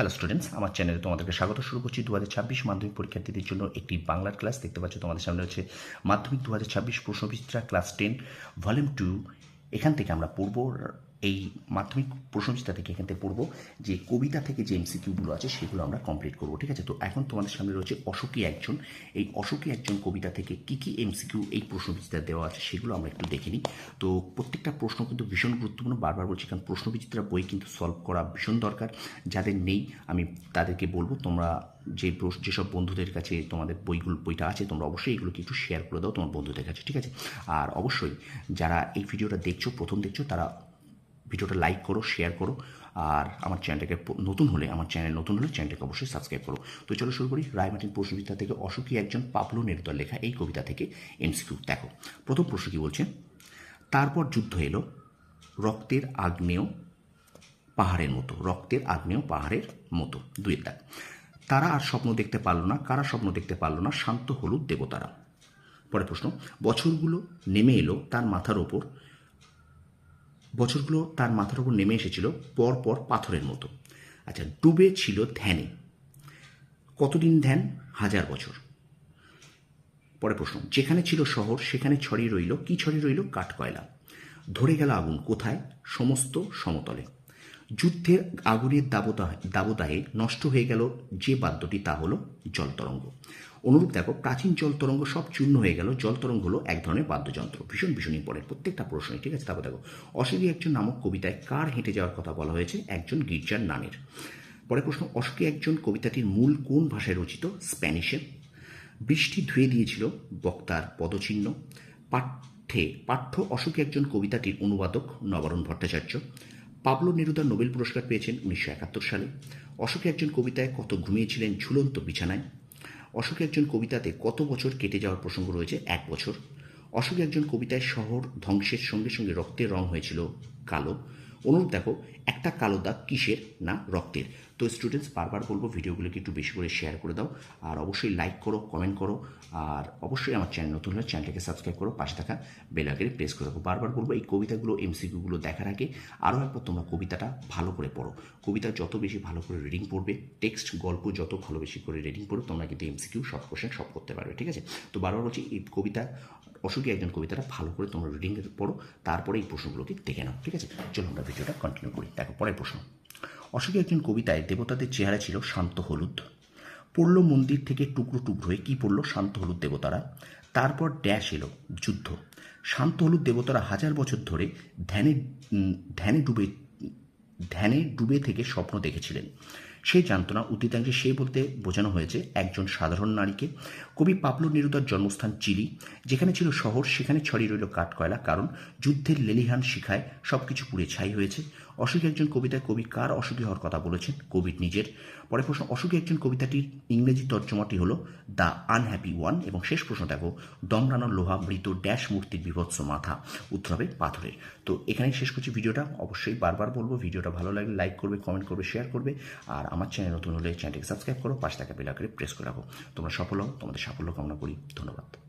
Hello students আমার চ্যানেলে তোমাদেরকে স্বাগত। শুরু করছি দু হাজার ছাব্বিশ মাধ্যমিক পরীক্ষার্থীদের জন্য একটি বাংলার ক্লাস দেখতে পাচ্ছ তোমাদের সামনে হচ্ছে মাধ্যমিক দু হাজার ছাব্বিশ প্রশ্নবিচিত্রা ক্লাস টেন ভলিউম টু এখান থেকে আমরা পড়ব। এই মাধ্যমিক প্রশ্নবিচিত্রা থেকে এখান থেকে পড়ব যে কবিতা থেকে যে এমসিকিউগুলো আছে, সেগুলো আমরা কমপ্লিট করব, ঠিক আছে? তো এখন তোমাদের সামনে রয়েছে অশোকী একজন। এই অশোকী একজন কবিতা থেকে কি কি এমসিকিউ এই প্রশ্নবিচিত্রা দেওয়া আছে, সেগুলো আমরা একটু দেখে নিই। তো প্রত্যেকটা প্রশ্ন কিন্তু ভীষণ গুরুত্বপূর্ণ। বারবার বলছি, কারণ প্রশ্নবিচিত্রা বই কিন্তু সলভ করা ভীষণ দরকার। যাদের নেই, আমি তাদেরকে বলব, তোমরা যে যেসব বন্ধুদের কাছে তোমাদের বইগুলো, বইটা আছে, তোমরা অবশ্যই এগুলোকে একটু শেয়ার করে দাও তোমার বন্ধুদের কাছে, ঠিক আছে? আর অবশ্যই, যারা এই ভিডিওটা দেখছ, প্রথম দেখছ, তারা ভিডিওটা লাইক করো শেয়ার করো, আর আমার চ্যানেলটাকে নতুন হলে, আমার চ্যানেল নতুন হলে চ্যানেলটাকে অবশ্যই সাবস্ক্রাইব করো। তো চলো শুরু করি। রায়মার্টিন প্রশ্নবিদ্যা থেকে অসুখী একজন পাবলো নেরুদার লেখা এই কবিতা থেকে এমসিকিউ দেখো। প্রথম প্রশ্ন কি বলছে? তারপর যুদ্ধ এলো রক্তের আগ্নেয় পাহাড়ের মতো, রক্তের আগ্নেয় পাহাড়ের মতো। দুয়ের দাগ তারা আর স্বপ্ন দেখতে পারল না, কারা স্বপ্ন দেখতে পারল না? শান্ত হলুদ দেবতারা। পরে প্রশ্ন, বছরগুলো নেমে এলো তার মাথার ওপর বছরগুলো তার মাথার উপর নেমে এসেছিল পর পর পাথরের মতো। আচ্ছা ডুবে ছিল ধ্যানে। কতদিন ধ্যান? হাজার বছর। পরে প্রশ্ন, যেখানে ছিল শহর, সেখানে ছড়িয়ে রইল, কি ছড়িয়ে রইল? কাঠকয়লা। ধরে গেল আগুন কোথায়? সমস্ত সমতলে। যুদ্ধের আগুনের দাবদাহ দাবদাহে নষ্ট হয়ে গেল যে বাদ্যটি, তা হলো জলতরঙ্গ। অনুরূপ দেখো, প্রাচীন জল তরঙ্গ সব চূর্ণ হয়ে গেল। জল তরঙ্গ হলো এক ধরনের বাদ্যযন্ত্র। ভীষণ ভীষণ ইম্পর্টেন্ট প্রত্যেকটা প্রশ্নই, ঠিক আছে? তারপর দেখো, অশোকী একজন নামক কবিতায় কার হেঁটে যাওয়ার কথা বলা হয়েছে? একজন গির্জার নামের। পরে প্রশ্ন, অশোকী একজন কবিতাটির মূল কোন ভাষায় রচিত? স্প্যানিশে। বৃষ্টি ধুয়ে দিয়েছিল বক্তার পদচিহ্ন। পাঠ্যে, পাঠ্য অশোক একজন কবিতাটির অনুবাদক Nabarun Bhattacharya. Pablo Neruda Nobel পুরস্কার পেয়েছেন উনিশশো একাত্তর সালে। অশোক একজন কবিতায় কত ঘুমিয়েছিলেন ঝুলন্ত বিছানায়। অশোক একজন কবিতাতে কত বছর কেটে যাওয়ার প্রসঙ্গ রয়েছে? এক বছর। অশোক একজন কবিতায় শহর ধ্বংসের সঙ্গে সঙ্গে রক্তের রং হয়েছিল কালো। অনুরূপ দেখো, একটা কালো দাগ কিসের না রক্তের। তো স্টুডেন্টস বারবার বলব ভিডিওগুলোকে একটু বেশি করে শেয়ার করে দাও আর অবশ্যই লাইক করো কমেন্ট করো আর অবশ্যই আমার চ্যানেল নতুন হলে চ্যানেলটাকে সাবস্ক্রাইব করো, পাশে থাকা বেল আইকনে প্রেস করে রাখো। বারবার বলব এই কবিতাগুলো এমসিকিউগুলো দেখার আগে আরও একবার তোমরা কবিতাটা ভালো করে পড়ো। কবিতা যত বেশি ভালো করে রিডিং পড়বে টেক্সট গল্প যত ভালো বেশি করে রিডিং পড়ো তোমরা কিন্তু এমসিকিউ শর্ট কোশ্চেন সব করতে পারবে, ঠিক আছে? তো বারবার বলছি এই কবিতা অশোকী একজন কবিতাটা ভালো করে তোমরা রিডিং পড়ো, তারপরে এই প্রশ্নগুলোকে দেখে নাও, ঠিক আছে? চলো আমরা ভিডিওটা কন্টিনিউ করি। দেখো, পরের প্রশ্ন। অশোকী একজন কবিতায় দেবতাদের চেহারা ছিল শান্ত হলুদ। পড়ল মন্দির থেকে টুকরো টুকরো হয়ে কী পড়ল শান্ত হলুদ দেবতারা? তারপর ড্যাশ এলো, যুদ্ধ। শান্ত হলুদ দেবতারা হাজার বছর ধরে ধ্যানে ধ্যানে ডুবে ধ্যানে ডুবে থেকে স্বপ্ন দেখেছিলেন। সেই জানত না অতীতাংশে সে বলতে বোঝানো হয়েছে একজন সাধারণ নারীকে। কবি পাবলো নিরুদার জন্মস্থান চিলি, যেখানে ছিল শহর, সেখানে ছড়িয়ে রইল কাঠকয়লা, কারণ যুদ্ধের লেলিহান শিখায় সব কিছু পুড়ে ছাই হয়েছে। অশোক একজন কবিতায় কবি কার অসুখী হওয়ার কথা বলেছেন? কবির নিজের। পরে প্রশ্ন, অসুখী একজন কবিতাটির ইংরেজি তর্জমাটি হলো দ্য আনহ্যাপি ওয়ান এবং শেষ প্রশ্ন, দেখো দমরানো লোহা, মৃত ড্যাশ মূর্তির বিভৎস মাথা উত্তর হবে পাথরের। তো এখানেই শেষ করছি ভিডিওটা। অবশ্যই বারবার বলব, ভিডিওটা ভালো লাগলে লাইক করবে, কমেন্ট করবে, শেয়ার করবে, আর আমার চ্যানেল নতুন হলে চ্যানেলটিকে সাবস্ক্রাইব করো, পাশে থাকা বেল আইকনে প্রেস করে রাখো। তোমরা সফল হও, তোমাদের সাফল্য কামনা করি। ধন্যবাদ।